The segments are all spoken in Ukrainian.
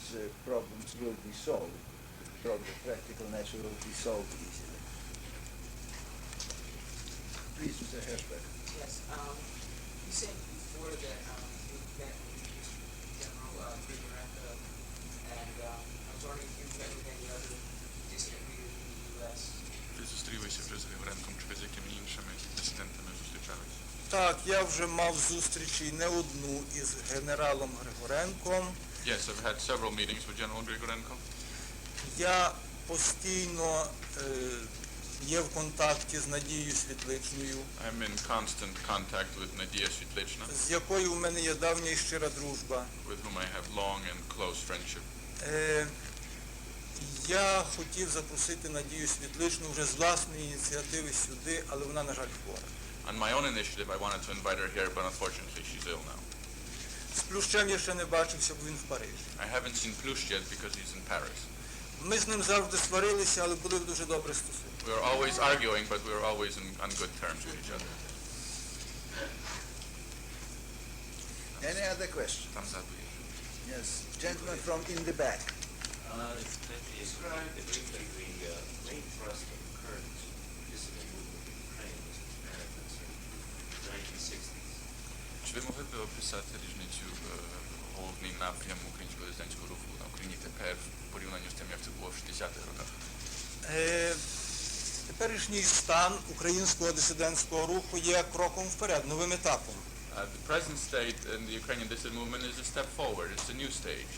these uh, problems will be solved. From the practical nature will be solved easily. Please, Mr. Hershberg. Yes, um, you said before that, um, you met with General, uh, and, um, I was wondering if you met with any other distant leaders in the US. Чи зустрілися вже з Григоренком, чи з якими іншими дисидентами зустрічалися? Так, я вже мав зустрічі не одну із генералом Григоренком. Yes, I've had several meetings with General Grigorenko. Я постійно е, є в контакті з Надією Світличною, I'm in constant contact with Nadia Svitlichna, з якою в мене є давня і щира дружба. with whom I have long and close friendship. Е, я хотів запросити Надію Світличну вже з власної ініціативи сюди, але вона, на жаль, хвора. On my own initiative, I wanted to invite her here, but unfortunately she's ill now. З Плющем я ще не бачився, бо він в Парижі. I haven't seen Plush yet because he's in Paris. Ми з ним завжди сварилися, але були в дуже добрі стосунки. We were always arguing, but we were always in, on good terms with each other. Any other question? Там ззаду є. Yes, gentleman from in the back. Uh, describe briefly the uh, описати різницю е, головний напрям українського дисидентського руху на Україні тепер в порівнянні з тим, як це було в 60-х роках? Е, теперішній стан українського дисидентського руху є кроком вперед, новим етапом. Uh, the present state in the Ukrainian dissident movement is a step forward. It's a new stage.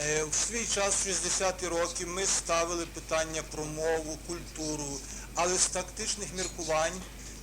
Е, в свій час, в 60-ті роки, ми ставили питання про мову, культуру, але з тактичних міркувань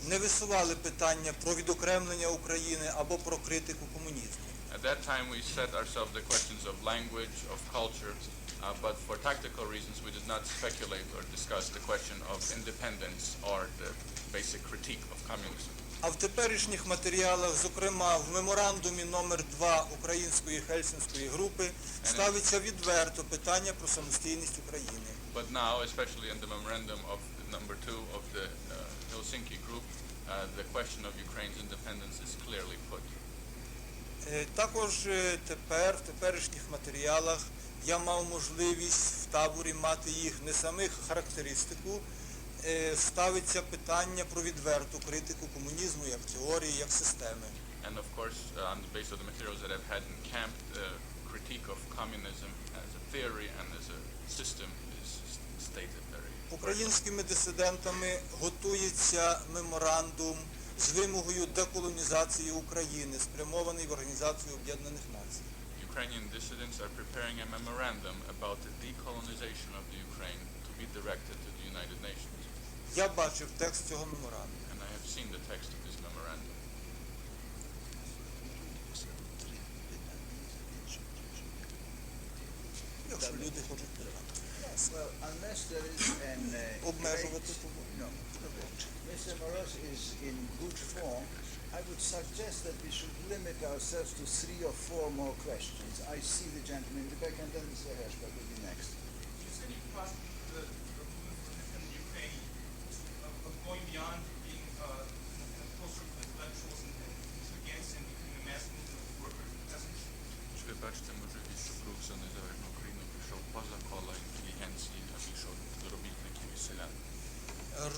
не висували питання про відокремлення України або про критику комунізму. At that time, we set ourselves the questions of language, of culture, uh, but for tactical reasons, we did not speculate or discuss the question of independence or the basic critique of communism. А в теперішніх матеріалах, зокрема в меморандумі номер 2 Української Хельсінської групи, ставиться відверто питання про самостійність України. But now, especially in the memorandum of number two of the uh, Helsinki group, uh, the question of Ukraine's independence is clearly put. Е, Також е, тепер, в теперішніх матеріалах, я мав можливість в таборі мати їх не самих характеристику, е, ставиться питання про відверту критику комунізму як теорії, як системи. And of course, uh, on the basis of the materials that I've had in camp, the critique of communism as a theory and as a system is stated Українськими дисидентами готується меморандум з вимогою деколонізації України, спрямований в Організацію Об'єднаних Націй. Ukrainian dissidents are preparing a memorandum about the decolonization of the Ukraine to be directed to the United Nations. Я бачив текст цього меморандуму. And I have seen the text of this memorandum. Якщо люди хочуть. Well, unless there is an uh, Обмежувати great- тому. No. Mr. Moros is in good form. I would suggest that we should limit ourselves to three or four more questions. I see the gentleman in the back and then Mr. Hershberg will be next. You said you crossed the, the movement from the Ukraine of, of going beyond being uh, in a closer with intellectuals and, and to against and becoming a mass movement of workers and peasants. Чи ви бачите можливість, щоб рух за незалежну Україну пішов поза кола а пішов робітників і селян?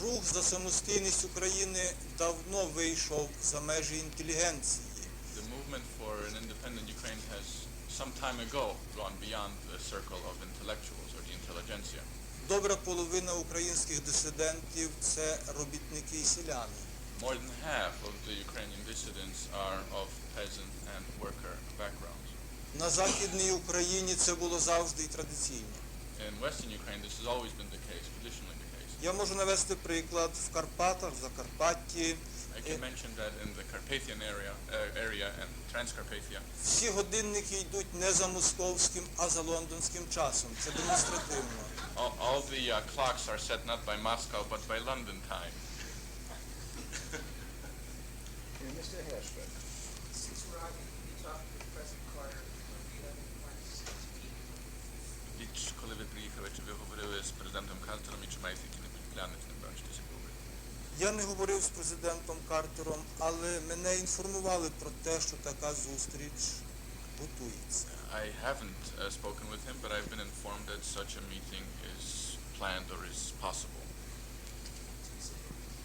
Рух за самостійність України давно вийшов за межі інтелігенції. The movement for an independent Ukraine has some time ago gone beyond the circle of intellectuals or the intelligentsia. Добра половина українських дисидентів це робітники і селяни. More than half of the Ukrainian dissidents are of peasant and worker backgrounds. На Західній Україні це було завжди і традиційно. In Western Ukraine, this has always been the case, traditionally the case. Я можу навести приклад в Карпатах, в Закарпатті. I can mention that in the Carpathian area, uh, area and Transcarpathia, Всі годинники йдуть не за московським, а за лондонським часом. Це демонстративно. all, all the uh, clocks are set not by Moscow but by London time. Uh, Mr. Hershberg. президентом Картером і чи маєте які-небудь плани з ним бачитися поговорити? Я не говорив з президентом Картером, але мене інформували про те, що така зустріч готується. I haven't uh, spoken with him, but I've been informed that such a meeting is planned or is possible.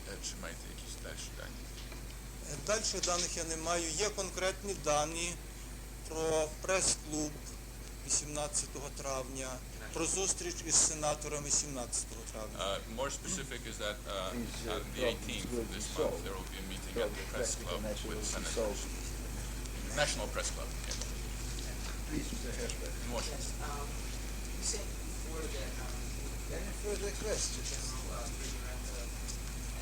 Е, Чи маєте якісь дальші дані? Далі даних я не маю. Є конкретні дані про прес-клуб 18 травня, про зустріч із сенаторами 17 травня. Uh, more specific is that uh, These, uh, on the problems 18th will of be this month solved. there will be a meeting at Probably the press club Mexican with national senators. solved. National Press Club. yes. Please, Mr. Hershberg. In Washington. Yes, um, you said before that, um, that Any further questions? general, uh, memoranda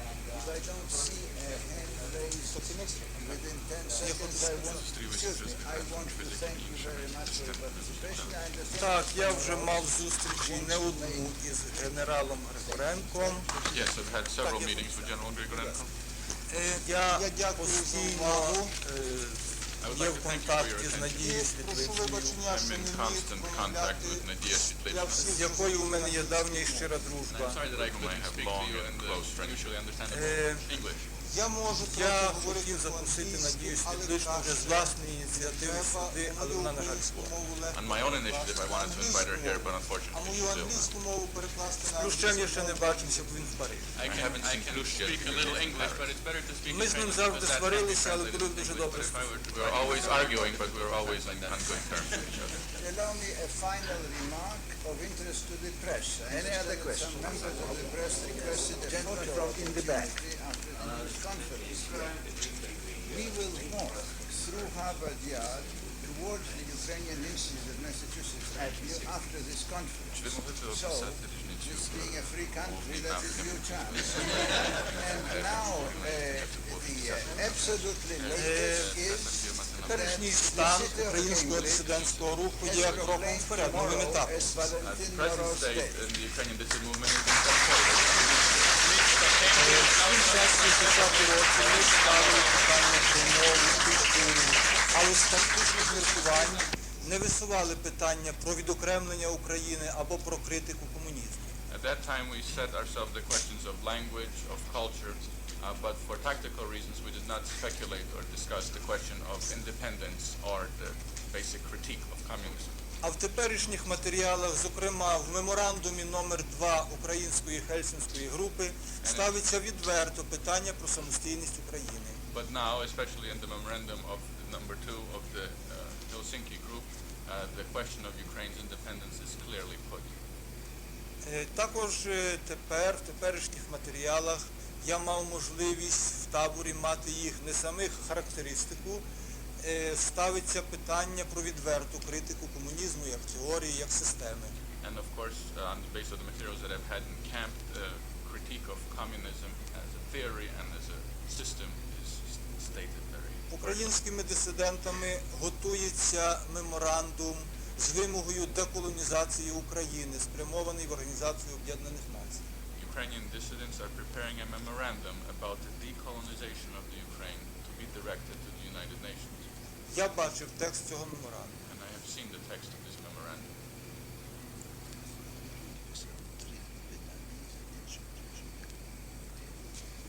and, uh. If I don't see a hand raised within ten seconds, I want, excuse me, I want to thank you very much for your participation. I understand. Так, я вже мав зустрічі не одну із генералом Григоренком. Yes, I've had several Так, я- meetings with General Grigorenko. Е, Я постійно е, I would є like в to thank you for your контакті з attention. Надією Світличною, I'm in constant contact with Nadia Shitlevich. з якою у мене є давня і щира And дружба. I'm sorry that I couldn't speak to you and close friends. Usually understand Е, English. Я можу Я хотів запросити Надію Світличну вже з власної ініціативи сюди, але вона, на жаль, хвора. On my own initiative, I wanted to invite her here, but А unfortunately мою she's ill. англійську мову перекласти на Плющем я ще не бачився, бо він в Парижі. I haven't seen Plush yet because he's in Paris. Ми з ним завжди сварилися, але коли дуже добре. We were always arguing, but we were always on on good terms with each other. Allow me a final remark of interest to the press. Any other questions? Some members of the press requested a gentleman from in the back. After the conference. We will walk through Harvard Yard towards the Ukrainian Institute of Massachusetts Avenue after this conference. Чи ви могли б So, описати різницю this в being a free country, that is your chance. напрямку? And now, uh, the uh, absolutely latest is Теперішній стан українського дисидентського руху є кроком вперед, новим етапом. as Valentin The present Moroz state said. in the Ukrainian dissident movement is in step forward. Всі часні десяти років ми ставили питання про мову, культуру, але з тактичних міркувань не висували питання про відокремлення України або про критику комунізму. At that time, we set ourselves the questions of language, of culture, uh, but for tactical reasons, we did not speculate or discuss the question of independence or the basic critique of communism. А в теперішніх матеріалах, зокрема в меморандумі номер 2 Української Хельсінської групи, ставиться відверто питання про самостійність України. But now, especially in the memorandum of number two of the uh, Helsinki group, uh, the question of Ukraine's independence is clearly put. Е, Також е, тепер, в теперішніх матеріалах, я мав можливість в таборі мати їх не самих характеристику, е, ставиться питання про відверту критику комунізму як теорії, як системи. And of course, uh, on the basis of the materials that I've had in camp, the critique of communism as a theory and as a system is stated Українськими дисидентами готується меморандум з вимогою деколонізації України, спрямований в Організацію Об'єднаних Націй. Ukrainian dissidents are preparing a memorandum about the decolonization of the Ukraine to be directed to the United Nations. Я бачив текст цього меморандуму. And I have seen the text of this memorandum.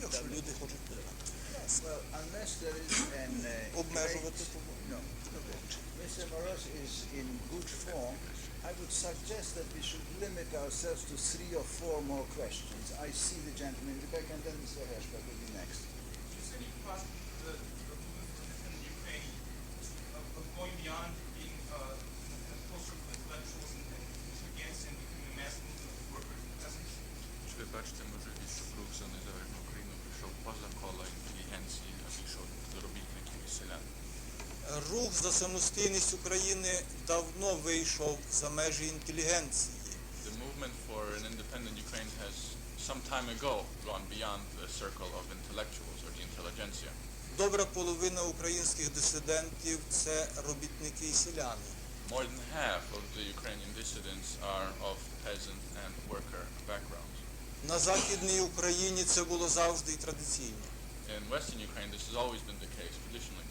Якщо люди хочуть питати. Well, unless there is an uh, Обмежувати great- тому. No. Mr. Moros is in good form. I would suggest that we should limit ourselves to three or four more questions. I see the gentleman in the back, and then Mr. Hershberg will be next. You said you crossed the, the movement for independent Ukraine of, of going beyond being uh, in a closer with intellectuals and, and to against and becoming a mass movement of workers and peasants. Чи ви бачите можливість, Рух за самостійність України давно вийшов за межі інтелігенції. The movement for an independent Ukraine has some time ago gone beyond the circle of intellectuals or the intelligentsia. Добра половина українських дисидентів це робітники і селяни. More than half of the Ukrainian dissidents are of peasant and worker backgrounds. На Західній Україні це було завжди і традиційно. In Western Ukraine, this has always been the case, traditionally.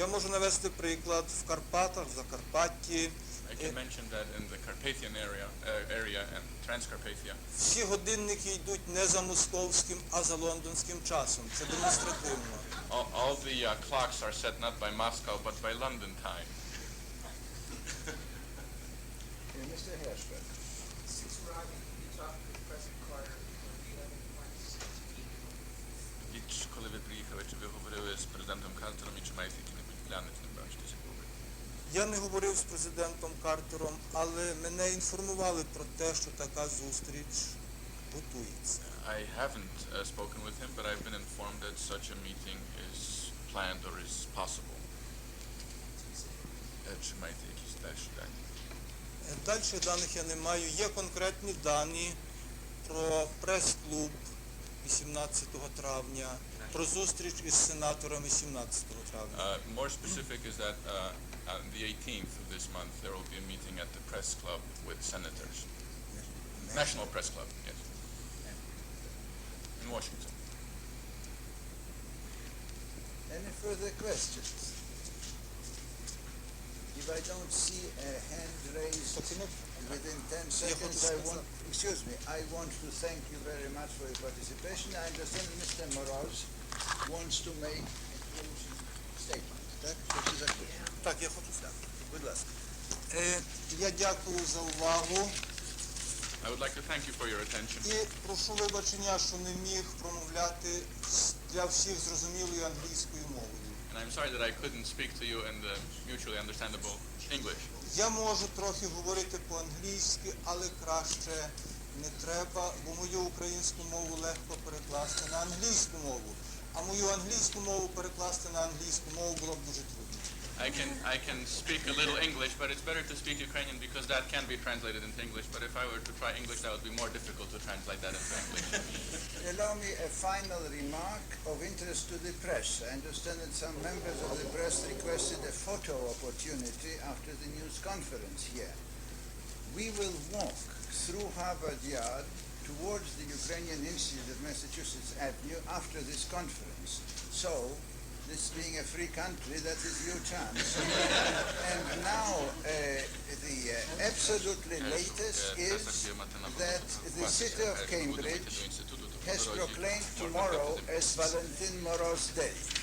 Я можу навести приклад в Карпатах, в Закарпатті. I can mention that in the Carpathian area, uh, area and Transcarpathia, Всі годинники йдуть не за московським, а за лондонським часом. Це демонстративно. all, all the uh, clocks are set not by Moscow but by London time. Mr. Hershberg. Since we're having, you talking with President Carter, do you have any plans to speak? І чи- коли ви приїхали, чи ви говорили з президентом Картером і чи маєте які-небудь плани з ним бачитися поговорити? Я не говорив з президентом Картером, але мене інформували про те, що така зустріч готується. I haven't uh, spoken with him, but I've been informed that such a meeting is planned or is possible. Е, Чи маєте якісь дальші дані? Е, Дальших даних я не маю. Є конкретні дані про прес-клуб 18 травня, про зустріч із сенаторами 17 травня. Uh, more specific is that uh, on the 18th of this month, there will be a meeting at the press club with senators. National Press Club, yes, in Washington. Any further questions? If I don't see a hand raised within ten seconds, I want, excuse me, I want to thank you very much for your participation. I understand Mr. Moroz wants to make a closing statement. That is agreed. Так, я хочу сказати. Будь ласка. Е, я дякую за увагу I would like to thank you for your attention. і прошу вибачення, що не міг промовляти для всіх зрозумілою англійською мовою. And I'm sorry that I couldn't speak to you in the mutually understandable English. Я можу трохи говорити по-англійськи, але краще не треба, бо мою українську мову легко перекласти на англійську мову. А мою англійську мову перекласти на англійську мову було б дуже трудно. I can, I can speak a little English, but it's better to speak Ukrainian because that can be translated into English. But if I were to try English, that would be more difficult to translate that into English. Allow me a final remark of interest to the press. I understand that some members of the press requested a photo opportunity after the news conference here. We will walk through Harvard Yard towards the Ukrainian Institute of Massachusetts Avenue after this conference. So, this being a free country, that is your chance. and now, uh, the uh, absolutely latest is that the city of Cambridge has proclaimed tomorrow as Valentin Moros Day.